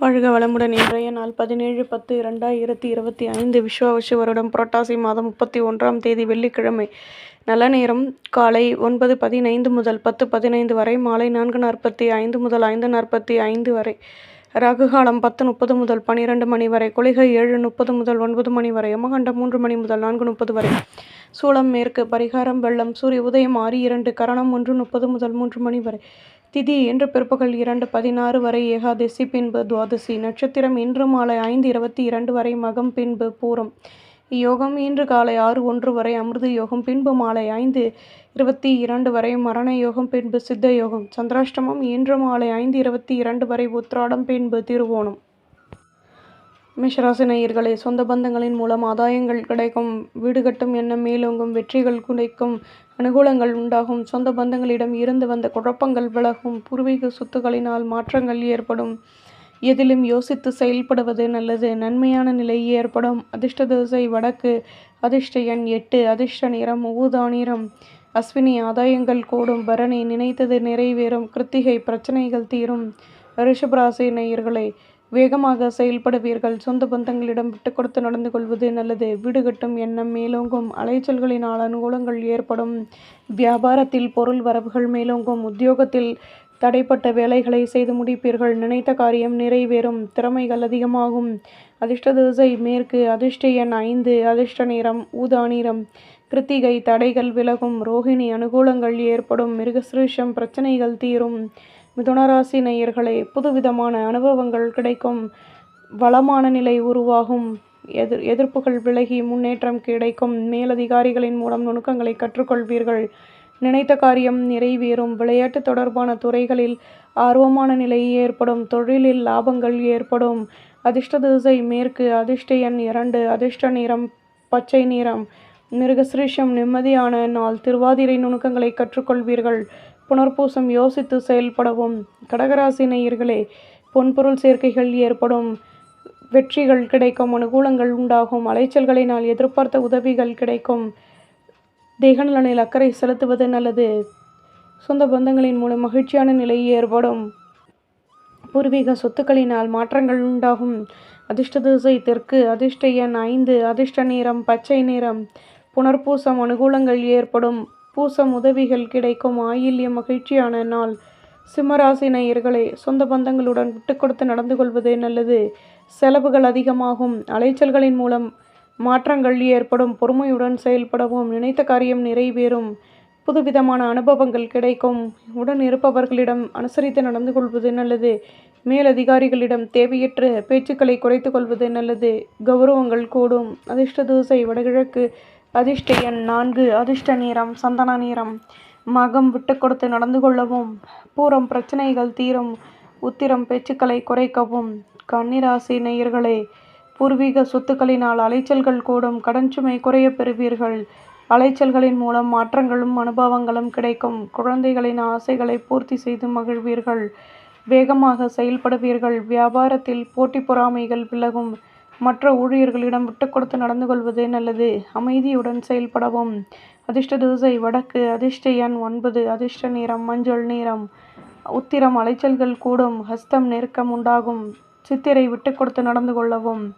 வாழ்க வளமுடன். இன்றைய நாள் பதினேழு பத்து இரண்டாயிரத்தி இருபத்தி ஐந்து விஸ்வாவசு வருடம். புரட்டாசி மாதம் முப்பத்தி ஒன்றாம் தேதி வெள்ளிக்கிழமை நல்ல நேரம். காலை ஒன்பது பதினைந்து முதல் பத்து பதினைந்து வரை மாலை நான்கு நாற்பத்தி ஐந்து முதல் ஐந்து நாற்பத்தி ஐந்து வரை ராகுகாலம் பத்து முப்பது முதல் பன்னிரெண்டு மணி வரை குளிகை ஏழு முப்பது முதல் ஒன்பது மணி வரை யமகண்டம் மூன்று மணி முதல் நான்கு முப்பது வரை. சூளம் மேற்கு பரிகாரம் வெள்ளம் சூரிய உதயம் ஆறு இரண்டு கரணம் ஒன்று முப்பது முதல் மூன்று மணி வரை. திதி இன்று பிற்பகல் இரண்டு பதினாறு வரை ஏகாதசி பின்பு துவாதசி. நட்சத்திரம் இன்று மாலை ஐந்து இருபத்தி இரண்டு வரை மகம் பின்பு பூரம். யோகம் இன்று காலை ஆறு ஒன்று வரை அமிர்த யோகம் பின்பு மாலை ஐந்து இருபத்தி இரண்டு வரை மரண யோகம் பின்பு சித்த யோகம். சந்திராஷ்டமம் இன்று மாலை ஐந்து இருபத்தி இரண்டு வரை உத்ராடம் பின்பு திருவோணம். மேஷராசி நேயர்களே சொந்த பந்தங்களின் மூலம் ஆதாயங்கள் கிடைக்கும் வீடு கட்டும் எண்ணம் மேலோங்கும் வெற்றிகள் கிடைக்கும் அனுகூலங்கள் உண்டாகும் சொந்த பந்தங்களிடம் இருந்து வந்த குழப்பங்கள் விலகும் பூர்வீக சொத்துக்களினால் மாற்றங்கள் ஏற்படும். எதிலும் யோசித்து செயல்படுவது நல்லது. நன்மையான நிலை ஏற்படும். அதிர்ஷ்ட திசை வடக்கு அதிர்ஷ்ட எண் எட்டு அதிர்ஷ்ட நிறம் ஊதா நிறம். அஸ்வினி ஆதாயங்கள் கூடும். பரணி நினைத்தது நிறைவேறும். கிருத்திகை பிரச்சனைகள் தீரும். ரிஷபராசி நேயர்களே வேகமாக செயல்படுவீர்கள். சொந்த பந்தங்களிடம் விட்டு கொடுத்து நடந்து கொள்வது நல்லது. வீடு கட்டும் எண்ணம் மேலோங்கும். அலைச்சல்களினால் அனுகூலங்கள் ஏற்படும். வியாபாரத்தில் பொருள் வரவுகள் மேலோங்கும். உத்தியோகத்தில் தடைப்பட்ட வேலைகளை செய்து முடிப்பீர்கள். நினைத்த காரியம் நிறைவேறும். திறமைகள் அதிகமாகும். அதிர்ஷ்ட திசை மேற்கு. அதிர்ஷ்ட எண் ஐந்து. அதிர்ஷ்ட நிறம் ஊதா நிறம். கிருத்திகை தடைகள் விலகும். ரோஹிணி அனுகூலங்கள் ஏற்படும். மிருகசிருஷம் பிரச்சனைகள் தீரும். மிதுனராசி நேயர்களே புதுவிதமான அனுபவங்கள் கிடைக்கும். வளமான நிலை உருவாகும். எதிர் எதிர்ப்புகள் விலகி முன்னேற்றம் கிடைக்கும். மேலதிகாரிகளின் மூலம் நுணுக்கங்களை கற்றுக்கொள்வீர்கள். நினைத்த காரியம் நிறைவேறும். விளையாட்டு தொடர்பான துறைகளில் ஆர்வமான நிலை ஏற்படும். தொழிலில் லாபங்கள் ஏற்படும். அதிர்ஷ்ட திசை மேற்கு அதிர்ஷ்ட எண் இரண்டு அதிர்ஷ்ட நிறம் பச்சை நிறம். மிருகசிருஷம் நிம்மதியான நாள். திருவாதிரை நுணுக்கங்களை கற்றுக்கொள்வீர்கள். புனர்பூசம் யோசித்து செயல்படவும். கடகராசி நேயர்களே பொன்பொருள் சேர்க்கைகள் ஏற்படும். வெற்றிகள் கிடைக்கும் அனுகூலங்கள் உண்டாகும். அலைச்சல்களினால் எதிர்பார்த்த உதவிகள் கிடைக்கும். தேகநலனில் அக்கறை செலுத்துவது நல்லது. சொந்த பந்தங்களின் மூலம் மகிழ்ச்சியான நிலை ஏற்படும். பூர்வீக சொத்துக்களினால் மாற்றங்கள் உண்டாகும். அதிர்ஷ்ட திசை தெற்கு அதிர்ஷ்ட எண் ஐந்து அதிர்ஷ்ட நிறம் பச்சை நிறம். புனர்பூசம் அனுகூலங்கள் ஏற்படும். பூசம் உதவிகள் கிடைக்கும். ஆயில்ய மகிழ்ச்சியான நாள். சிம்மராசி நேயர்களே சொந்த பந்தங்களுடன் விட்டு கொடுத்து நடந்து கொள்வது நல்லது. செலவுகள் அதிகமாகும். அலைச்சல்களின் மூலம் மாற்றங்கள் ஏற்படும். பொறுமையுடன் செயல்படவும். நினைத்த காரியம் நிறைவேறும். புதுவிதமான அனுபவங்கள் கிடைக்கும். உடன் இருப்பவர்களிடம் அனுசரித்து நடந்து கொள்வது நல்லது. மேலதிகாரிகளிடம் தேவையற்ற பேச்சுக்களை குறைத்து கொள்வது நல்லது. கௌரவங்கள் கூடும். அதிர்ஷ்ட தூசை வடகிழக்கு அதிர்ஷ்ட எண் நான்கு அதிர்ஷ்ட நேரம் சந்தன நிறம் மகம் விட்டு கொடுத்து நடந்து கொள்ளவும் பூரம் பிரச்சனைகள் தீரும் உத்திரம் பேச்சுக்களை குறைக்கவும். கன்னிராசி நேயர்களே பூர்வீக சொத்துக்களினால் அலைச்சல்கள் கூடும் கடன் சுமை குறைய பெறுவீர்கள். அலைச்சல்களின் மூலம் மாற்றங்களும் அனுபவங்களும் கிடைக்கும். குழந்தைகளின் ஆசைகளை பூர்த்தி செய்து மகிழ்வீர்கள். வேகமாக செயல்படுவீர்கள். வியாபாரத்தில் போட்டி பொறாமைகள் விலகும். மற்ற ஊழியர்களிடம் விட்டு கொடுத்து நடந்து கொள்வதே நல்லது. அமைதியுடன் செயல்படவும். அதிர்ஷ்ட திசை வடக்கு அதிர்ஷ்ட எண் ஒன்பது அதிர்ஷ்ட நிறம் மஞ்சள் நிறம். உத்திரம் அலைச்சல்கள் கூடும். ஹஸ்தம் நெருக்கம் உண்டாகும். சித்திரை விட்டு கொடுத்து நடந்து கொள்ளவும்.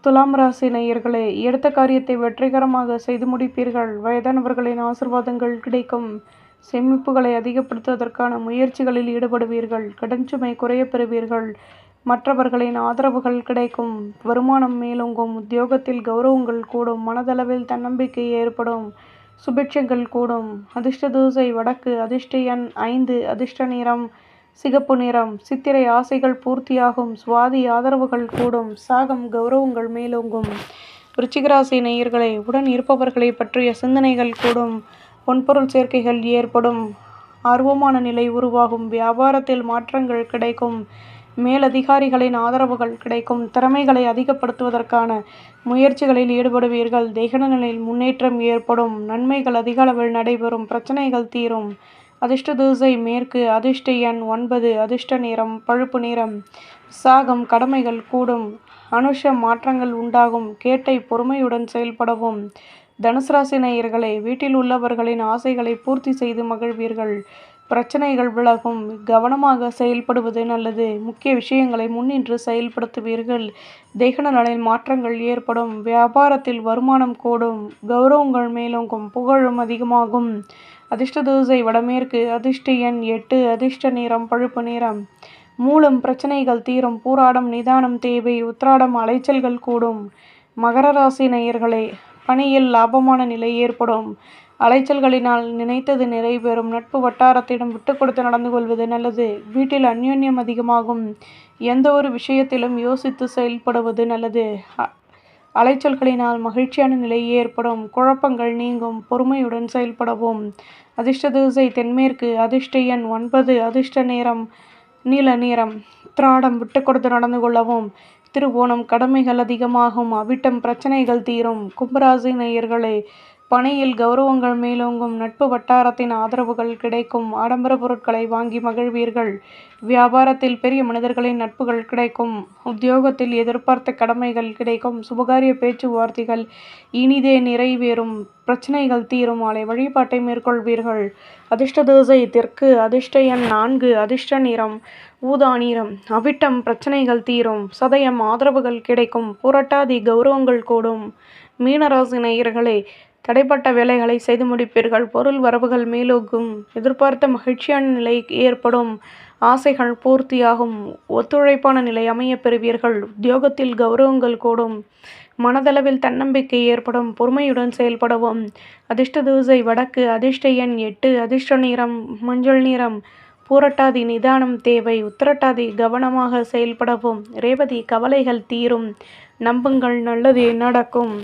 துலாம் ராசி நேயர்களே எடுத்த காரியத்தை வெற்றிகரமாக செய்து முடிப்பீர்கள். வயதானவர்களின் ஆசிர்வாதங்கள் கிடைக்கும். சேமிப்புகளை அதிகப்படுத்துவதற்கான முயற்சிகளில் ஈடுபடுவீர்கள். கடன் சுமை குறைய பெறுவீர்கள். மற்றவர்களின் ஆதரவுகள் கிடைக்கும். வருமானம் மேலோங்கும். உத்தியோகத்தில் கௌரவங்கள் கூடும். மனதளவில் தன்னம்பிக்கை ஏற்படும். சுபிட்சங்கள் கூடும். அதிர்ஷ்ட தூசை வடக்கு. அதிர்ஷ்ட எண் ஐந்து. அதிர்ஷ்ட நிறம் சிகப்பு நிறம். சித்திரை ஆசைகள் பூர்த்தியாகும். சுவாதி ஆதரவுகள் கூடும். சாகம் கௌரவங்கள் மேலோங்கும். விருச்சிகராசி நேயர்களை உடன் இருப்பவர்களை பற்றிய சிந்தனைகள் கூடும். பொன்பொருள் சேர்க்கைகள் ஏற்படும். ஆர்வமான நிலை உருவாகும். வியாபாரத்தில் மாற்றங்கள் கிடைக்கும். மேலதிகாரிகளின் ஆதரவுகள் கிடைக்கும். திறமைகளை அதிகப்படுத்துவதற்கான முயற்சிகளில் ஈடுபடுவீர்கள். தேகநலில் முன்னேற்றம் ஏற்படும். நன்மைகள் அதிக அளவில் நடைபெறும். பிரச்சனைகள் தீரும். அதிர்ஷ்ட தூசை மேற்கு. அதிர்ஷ்ட எண் ஒன்பது. அதிர்ஷ்ட நிறம் பழுப்பு நிறம். சாகம் கடமைகள் கூடும். அனுஷ மாற்றங்கள் உண்டாகும். கேட்டை பொறுமையுடன் செயல்படவும். தனுசு ராசி நேயர்களே வீட்டில் உள்ளவர்களின் ஆசைகளை பூர்த்தி செய்து மகிழ்வீர்கள். பிரச்சனைகள் விலகும். கவனமாக செயல்படுவது நல்லது. முக்கிய விஷயங்களை முன்னின்று செயல்படுத்துவீர்கள். தேகன நலனில் மாற்றங்கள் ஏற்படும். வியாபாரத்தில் வருமானம் கூடும். கௌரவங்கள் மேலோங்கும். புகழும் அதிகமாகும். அதிர்ஷ்ட தூசை வடமேற்கு. அதிர்ஷ்ட எண் எட்டு. அதிர்ஷ்ட நிறம் பழுப்பு நிறம். மூலம் பிரச்சனைகள் தீரும். பூராடம் நிதானம் தேவை உத்ராடம் அலைச்சல்கள் கூடும். மகர ராசி நேயர்களே பணியில் லாபமான நிலை ஏற்படும். அலைச்சல்களினால் நினைத்தது நிறைவேறும். நட்பு வட்டாரத்திடம் விட்டு கொடுத்து நடந்து கொள்வது நல்லது. வீட்டில் அந்யோன்யம் அதிகமாகும். எந்த ஒரு விஷயத்திலும் யோசித்து செயல்படுவது நல்லது. அ- அலைச்சல்களினால் மகிழ்ச்சியான நிலை ஏற்படும். குழப்பங்கள் நீங்கும். பொறுமையுடன் செயல்படவும். அதிர்ஷ்ட திசை தென்மேற்கு. அதிர்ஷ்ட எண் ஒன்பது. அதிர்ஷ்ட நேரம் நீல நேரம். திராடம் விட்டு கொடுத்து நடந்து கொள்ளவும். திருவோணம் கடமைகள் அதிகமாகும். அவிட்டம் பிரச்சனைகள் தீரும். கும்பராசி நேயர்களே பணியில் கௌரவங்கள் மேலோங்கும் நட்பு வட்டாரத்தின் ஆதரவுகள் கிடைக்கும். ஆடம்பர பொருட்களை வாங்கி மகிழ்வீர்கள். வியாபாரத்தில் பெரிய மனிதர்களின் நட்புகள் கிடைக்கும். உத்தியோகத்தில் எதிர்பார்த்த கடமைகள் கிடைக்கும். சுபகாரிய பேச்சுவார்த்தைகள் இனிதே நிறைவேறும். பிரச்சனைகள் தீரும். ஆலை வழிபாட்டை மேற்கொள்வீர்கள். அதிர்ஷ்ட தோசை தெற்கு அதிர்ஷ்ட எண் நான்கு அதிர்ஷ்ட நிறம் ஊதா நிறம். அவிட்டம் பிரச்சனைகள் தீரும். சதயம் ஆதரவுகள் கிடைக்கும். புரட்டாதி கௌரவங்கள் கூடும். மீனராசி நேயர்களே தடைப்பட்ட வேலைகளை செய்து முடிப்பீர்கள். பொருள் வரவுகள் மேலோக்கும் எதிர்பார்த்த மகிழ்ச்சியான நிலை ஏற்படும். ஆசைகள் பூர்த்தியாகும். ஒத்துழைப்பான நிலை அமைய பெறுவீர்கள். உத்தியோகத்தில் கௌரவங்கள் கூடும். மனதளவில் தன்னம்பிக்கை ஏற்படும். பொறுமையுடன் செயல்படவும். அதிர்ஷ்ட தூசை வடக்கு அதிர்ஷ்ட எண் எட்டு அதிர்ஷ்ட நிறம் மஞ்சள் நிறம். பூரட்டாதி நிதானம் தேவை. உத்திரட்டாதி கவனமாக செயல்படவும். ரேவதி கவலைகள் தீரும். நம்புங்கள். நல்லதே நடக்கும்.